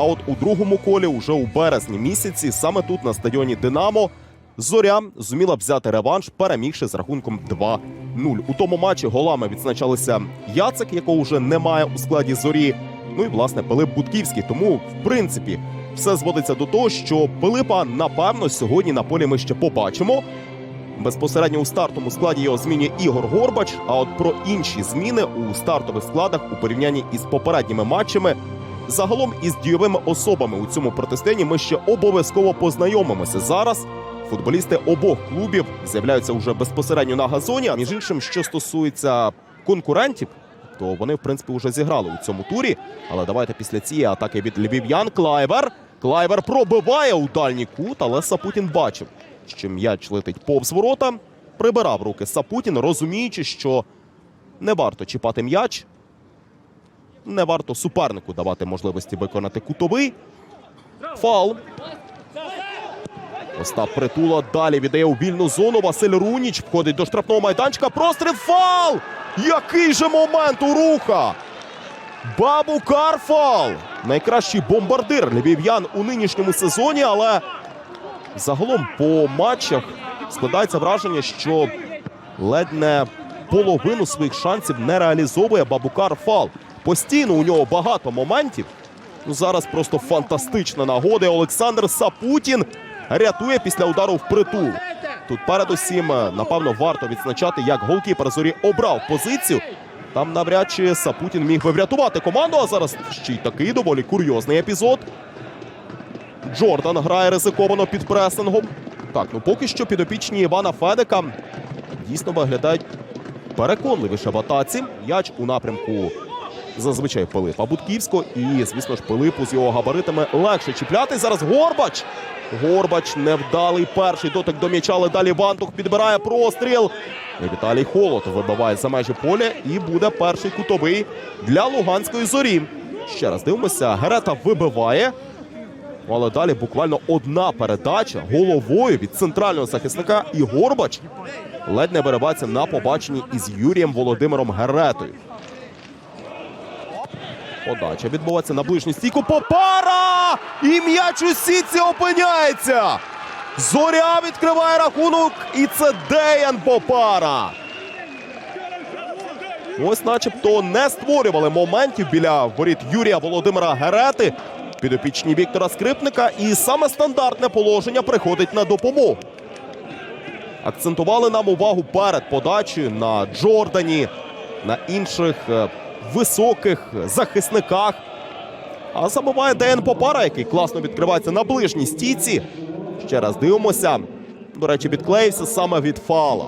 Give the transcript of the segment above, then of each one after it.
А от у другому колі, уже у березні місяці, саме тут на стадіоні Динамо, Зоря зуміла взяти реванш, перемігши з рахунком 2-0. У тому матчі голами відзначалися Яцик, якого вже немає у складі зорі. Ну і власне Пилип Будківський. Тому, в принципі, все зводиться до того, що Пилипа напевно сьогодні на полі ми ще побачимо. Безпосередньо у стартовому складі його змінює Ігор Горбач. А от про інші зміни у стартових складах у порівнянні із попередніми матчами. Загалом із дійовими особами у цьому протистоянні ми ще обов'язково познайомимося зараз. Футболісти обох клубів з'являються вже безпосередньо на газоні. А між іншим, що стосується конкурентів, то вони в принципі вже зіграли у цьому турі. Але давайте після цієї атаки від львів'ян Клайвер. Клайвер пробиває у дальній кут, але Сапутін бачив, що м'яч летить повз ворота. Прибирав руки Сапутін, розуміючи, що не варто чіпати м'яч, не варто супернику давати можливості виконати кутовий. Фал. Остап Притула далі віддає у вільну зону. Василь Руніч входить до штрафного майданчика. Простріл фал! Який же момент у руха! Бабу Карфал! Найкращий бомбардир львів'ян у нинішньому сезоні, але загалом по матчах складається враження, що ледь не половину своїх шансів не реалізовує Бабукар Фал. Постійно у нього багато моментів. Ну, зараз просто фантастична нагода. Олександр Сапутін рятує після удару в притул. Тут передусім, е, напевно, варто відзначати, як голкіпер зорі обрав позицію. Там навряд чи Сапутін міг би врятувати команду, а зараз ще й такий доволі курйозний епізод. Джордан грає ризиковано під пресингом. Так, ну поки що підопічні Івана Федека дійсно виглядають переконливіше в атаці. Яч у напрямку зазвичай Пилипа Будківського. І, звісно ж, Пилипу з його габаритами легше чіпляти. Зараз Горбач. Горбач невдалий перший дотик до м'яча, але далі Вантух підбирає простріл. І Віталій Холод вибиває за межі поля і буде перший кутовий для Луганської зорі. Ще раз дивимося. Герета вибиває. Але далі буквально одна передача головою від центрального захисника і Горбач ледь не виривається на побаченні із Юрієм Володимиром Геретою. Подача відбувається на ближню стійку. Попара! І м'яч у сітці опиняється. Зоря відкриває рахунок, і це Деян Попара. Ось, начебто, не створювали моментів біля воріт Юрія Володимира Герети. Підопічні Віктора Скрипника, і саме стандартне положення приходить на допомогу. Акцентували нам увагу перед подачею на Джордані, на інших е, високих захисниках. А забуває Деян Попара, який класно відкривається на ближній стійці. Ще раз дивимося. До речі, відклеївся саме від фала.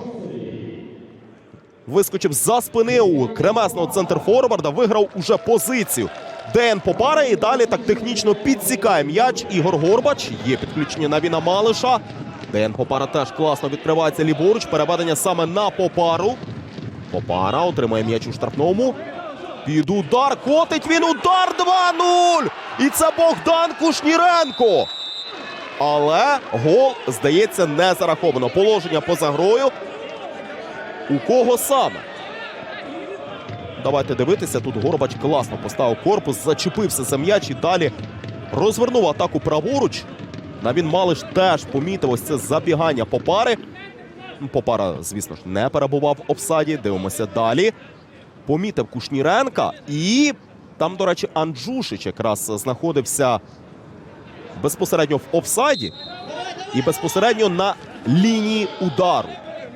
Вискочив за спини у кремесного центрфорварда, виграв уже позицію. Ден Попара і далі так технічно підсікає м'яч. Ігор Горбач. Є підключення на Віна Малиша. Ден Попара теж класно відкривається ліворуч. Переведення саме на Попару. Попара отримає м'яч у штрафному. Під удар. Котить він удар 2-0. І це Богдан Кушніренко. Але гол, здається, не зараховано. Положення поза грою. У кого саме? Давайте дивитися. Тут Горбач класно поставив корпус, зачепився за м'яч і далі розвернув атаку праворуч. Навін Малиш теж помітив ось це забігання Попари. Попара, звісно ж, не перебував в офсайді. Дивимося далі. Помітив Кушніренка. І там, до речі, Анджушич якраз знаходився безпосередньо в офсайді і безпосередньо на лінії удару.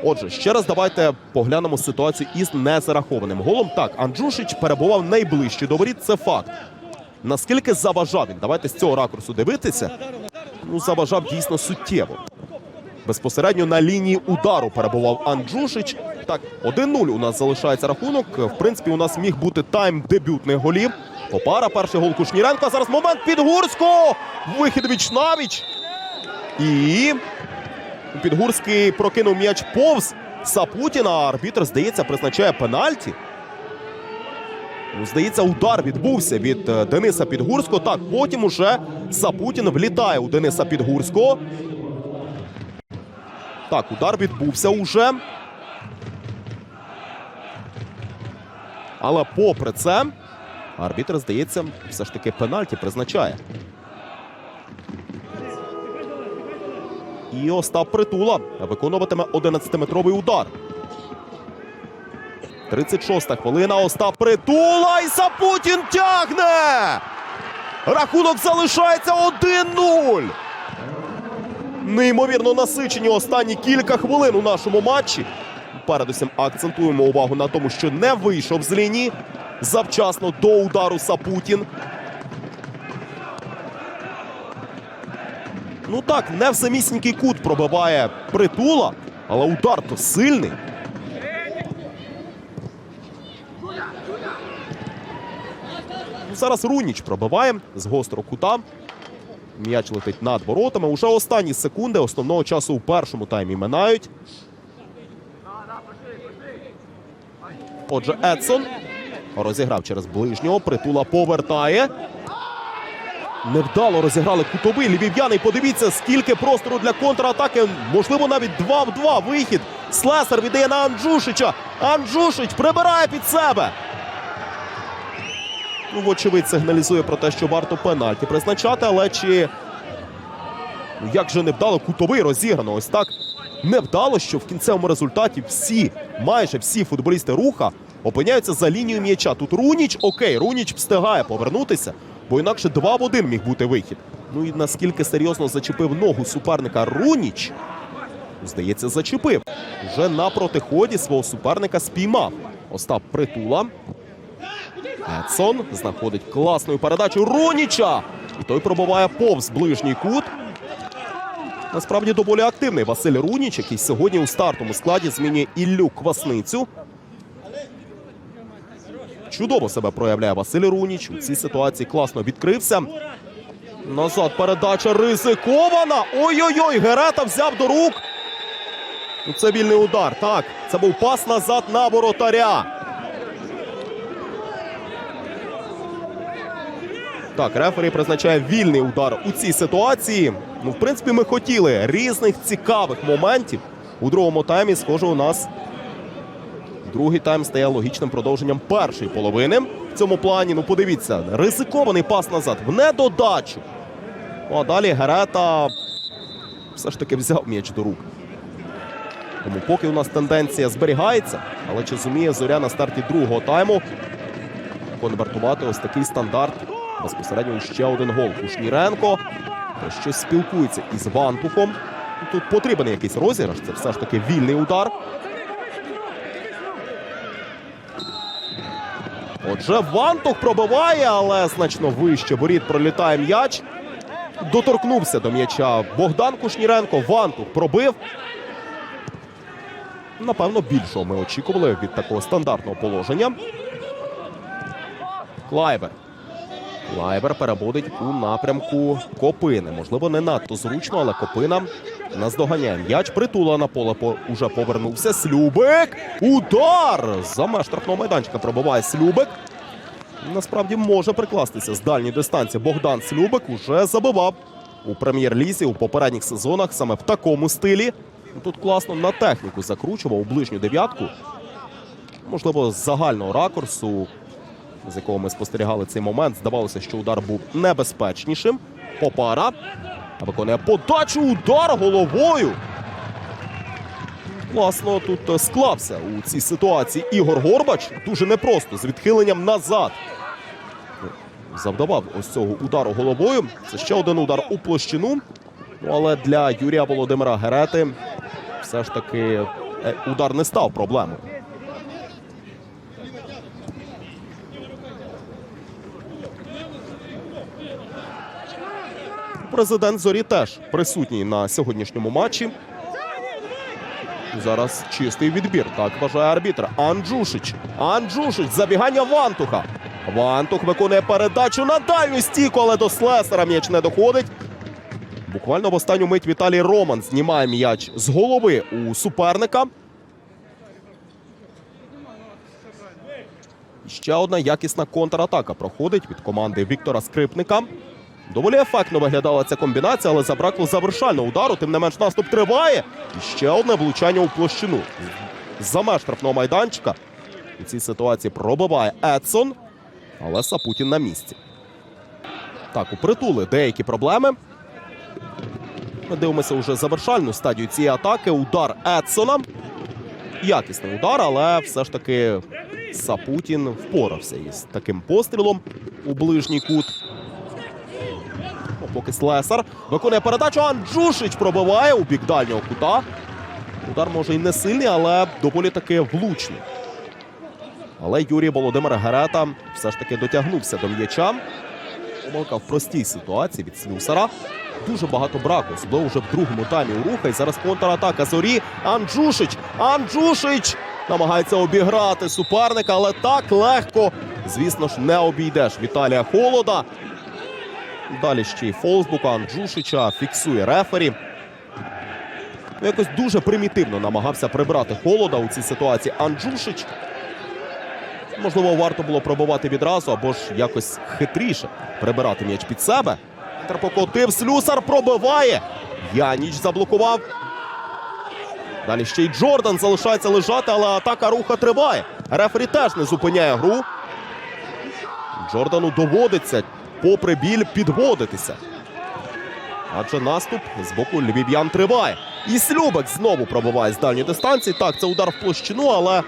Отже, ще раз давайте поглянемо ситуацію із незарахованим голом. Так, Анджушич перебував найближче до воріт. Це факт. Наскільки заважав він? Давайте з цього ракурсу дивитися. Ну, заважав дійсно суттєво. Безпосередньо на лінії удару перебував Анджушич. Так, 1-0 у нас залишається рахунок. В принципі, у нас міг бути тайм дебютних голів. Попара, перший гол Кушніренка. Зараз момент під Гурського. Вихід віч навіч. І Підгурський прокинув м'яч повз Сапутіна. Арбітр, здається, призначає пенальті. Ну, Здається, удар відбувся від е, Дениса Підгурського. Так, потім уже Сапутін влітає у Дениса Підгурського. Так, удар відбувся уже. Але попри це, Арбітр, здається, все ж таки пенальті призначає. І Остап Притула виконуватиме 11-метровий удар. 36-та хвилина. Остап Притула і Сапутін тягне! Рахунок залишається 1-0. Неймовірно насичені останні кілька хвилин у нашому матчі. Передусім акцентуємо увагу на тому, що не вийшов з лінії завчасно до удару Сапутін. Ну так, не в самісінький кут пробиває притула, але удар то сильний. Ну, Зараз Руніч пробиває з гострого кута. М'яч летить над воротами. Уже останні секунди основного часу у першому таймі минають. Отже, Едсон розіграв через ближнього. Притула повертає. Невдало розіграли кутовий львів'яни. І Подивіться, скільки простору для контратаки. Можливо, навіть 2 в 2 вихід. Слесар віддає на Анджушича. Анджушич прибирає під себе. Ну, вочевидь, сигналізує про те, що варто пенальті призначати, але чи. Як же невдало кутовий розіграно. Ось так невдало, що в кінцевому результаті всі, майже всі футболісти руха опиняються за лінією м'яча. Тут Руніч, окей, Руніч встигає повернутися, бо інакше 2 в 1 міг бути вихід. Ну і наскільки серйозно зачепив ногу суперника Руніч, здається, зачепив. Вже на протиході свого суперника спіймав. Остап Притула. Едсон знаходить класну передачу Руніча. І той пробиває повз ближній кут. Насправді доволі активний Василь Руніч, який сьогодні у стартовому складі змінює Іллю Квасницю. Чудово себе проявляє Василь Руніч. У цій ситуації класно відкрився. Назад передача ризикована. Ой-ой-ой, Герета взяв до рук. Ну, Це вільний удар. Так, це був пас назад на воротаря. Так, рефері призначає вільний удар у цій ситуації. Ну, в принципі, ми хотіли різних цікавих моментів. У другому таймі, схоже, у нас другий тайм стає логічним продовженням першої половини. В цьому плані, ну подивіться, ризикований пас назад в недодачу. Ну, а далі Герета все ж таки взяв м'яч до рук. Тому поки у нас тенденція зберігається, але чи зуміє зоря на старті другого тайму конвертувати ось такий стандарт безпосередньо ще один гол. Кушніренко щось спілкується із Вантухом. Тут потрібен якийсь розіграш. Це все ж таки вільний удар. Отже, Вантух пробиває, але значно вище воріт пролітає м'яч. Доторкнувся до м'яча Богдан Кушніренко. Вантух пробив. Напевно, більшого ми очікували від такого стандартного положення. Клайбер. Клайбер перебудить у напрямку Копини. Можливо, не надто зручно, але Копина наздоганяє м'яч. Притула на поле по... уже повернувся. Слюбик. Удар! За меж штрафного майданчика пробиває Слюбик. Насправді може прикластися з дальньої дистанції. Богдан Слюбик уже забивав у прем'єр-лізі у попередніх сезонах саме в такому стилі. Тут класно на техніку закручував у ближню дев'ятку. Можливо, з загального ракурсу з якого ми спостерігали цей момент. Здавалося, що удар був небезпечнішим. Попара виконує подачу. Удар головою. Класно тут е, склався у цій ситуації Ігор Горбач. Дуже непросто з відхиленням назад. Завдавав ось цього удару головою. Це ще один удар у площину. Ну, але для Юрія Володимира Герети все ж таки е, удар не став проблемою. Президент Зорі теж присутній на сьогоднішньому матчі. Зараз чистий відбір. Так вважає арбітр. Анджушич. Анджушич. Забігання Вантуха. Вантух виконує передачу на дальню стійку, але до Слесара м'яч не доходить. Буквально в останню мить Віталій Роман знімає м'яч з голови у суперника. Ще одна якісна контратака проходить від команди Віктора Скрипника. Доволі ефектно виглядала ця комбінація, але забракло завершального удару. Тим не менш, наступ триває. І ще одне влучання у площину. За меж штрафного майданчика. У цій ситуації пробиває Едсон. Але Сапутін на місці. Так, упритули деякі проблеми. Ми дивимося вже завершальну стадію цієї атаки. Удар Едсона. Якісний удар, але все ж таки Сапутін впорався із таким пострілом у ближній кут. Поки Слесар виконує передачу. Анджушич пробиває у бік дальнього кута. Удар може і не сильний, але доволі таки влучний. Але Юрій Володимир Герета все ж таки дотягнувся до м'яча. Помилка в простій ситуації від Слюсара. Дуже багато браку, особливо вже в другому таймі у руха. І зараз контратака зорі. Анджушич. Анджушич намагається обіграти суперника, але так легко, звісно ж, не обійдеш Віталія Холода. Далі ще й Фолсбука Анджушича фіксує рефері. Ну, Якось дуже примітивно намагався прибрати холода у цій ситуації Анджушич. Можливо, варто було пробивати відразу або ж якось хитріше прибирати м'яч під себе. Покотив, Слюсар пробиває. Яніч заблокував. Далі ще й Джордан залишається лежати, але атака руха триває. Рефері теж не зупиняє гру. Джордану доводиться, попри біль, підводитися. Адже наступ з боку львів'ян триває. І Слюбек знову пробиває з дальньої дистанції. Так, це удар в площину, але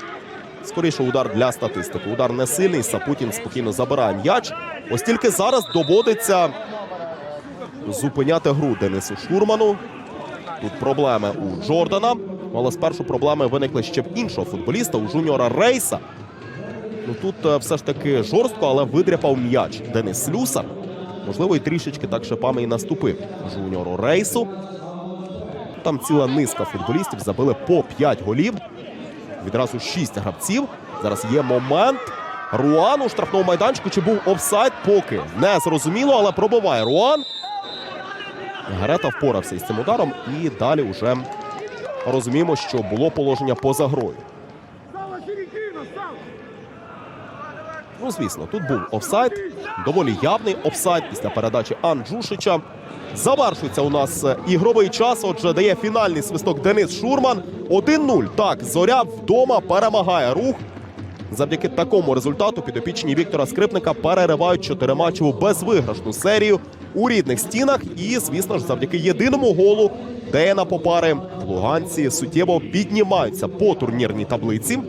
скоріше удар для статистики. Удар не сильний. Сапутін спокійно забирає м'яч. Ось тільки зараз доводиться зупиняти гру Денису Шурману. Тут проблеми у Джордана. Але спершу проблеми виникли ще в іншого футболіста, у жуніора Рейса. Ну тут е, все ж таки жорстко, але видряпав м'яч Денис Слюсар. Можливо, і трішечки так шипами і наступив жуніору Рейсу. Там ціла низка футболістів забили по 5 голів. Відразу 6 гравців. Зараз є момент. Руан у штрафному майданчику. Чи був офсайд? Поки не зрозуміло, але пробиває Руан. Гарета впорався із цим ударом. І далі вже розуміємо, що було положення поза грою. Ну, звісно, тут був офсайд. Доволі явний офсайд після передачі Анджушича. Завершується у нас е, ігровий час. Отже, дає фінальний свисток Денис Шурман. 1-0. Так, зоря вдома перемагає рух. Завдяки такому результату підопічні Віктора Скрипника переривають чотириматчеву безвиграшну серію у рідних стінах. І, звісно ж, завдяки єдиному голу Деяна Попари луганці суттєво піднімаються по турнірній таблиці.